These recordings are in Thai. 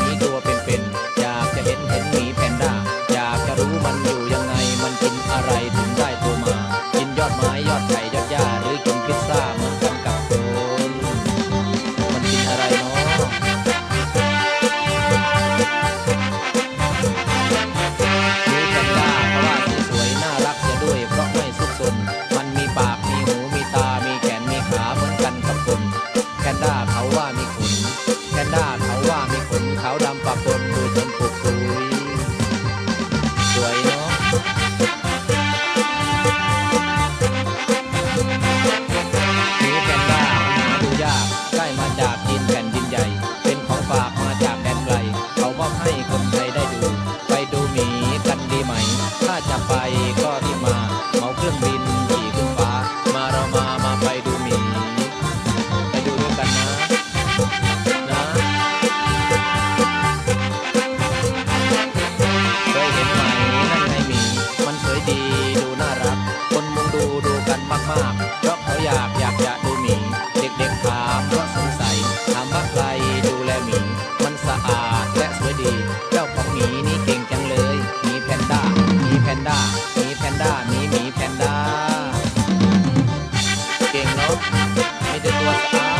มีตัวเป็นๆอยากจะเห็นเห็นหมีแพนด้าอยากจะรู้มันอยู่ยังไง มันกินอะไรถึงได้ตัวมา กินยอดไม้ยอดไผ่ยอดหญ้าหรือกินพิซซ่าเหมือนกันกับคนมันกินอะไรเนาะหมีแพนด้าเพราะว่าสวยน่ารักจะด้วยเพราะไม่ซุกซนมันมีปากมีหูมีตามีแขนมีขาเหมือนกันกับคนแพนด้าเขาว่ามีขน ดีดูน่ารัก คนมุงดูดูกันมากๆ เพราะเขาอยากอยากจะดูหมี เด็กๆถามเพราะสงสัยถามว่าใครดูแลหมี มันสะอาดและสวยดี เจ้าของหมีนี่เก่งจังเลยหมีแพนด้าหมีแพนด้าหมีแพนด้าหมีหมีแพนด้า เก่งเนาะมีแต่ตัวสะอาดสะอาด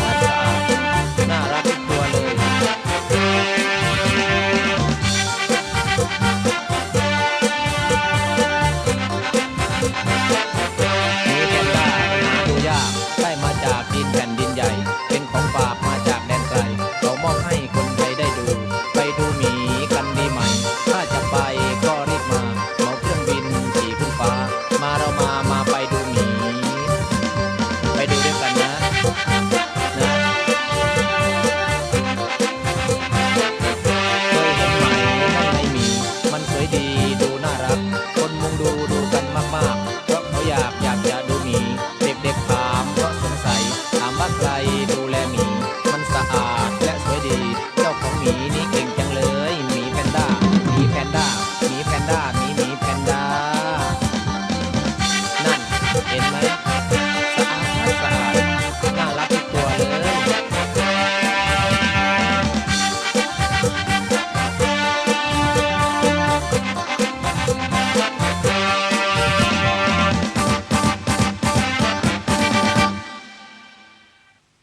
ให้คนไทยได้ดู ไปดูหมีกันดีไหม ถ้าจะไปก็รีบมาเหมาเครื่องบินขี่ขึ้นฟ้า มาเรามามาไปดูหมี ไปดูด้วยกันนะนะเคยเห็นไหมนั่นไงหมี มันสวยดีดูน่ารัก คนมุงดูดูกันมากๆ เพราะเขาอยากอยากจะดูหมี เด็กๆถามเพราะสงสัยถามว่าใคร in my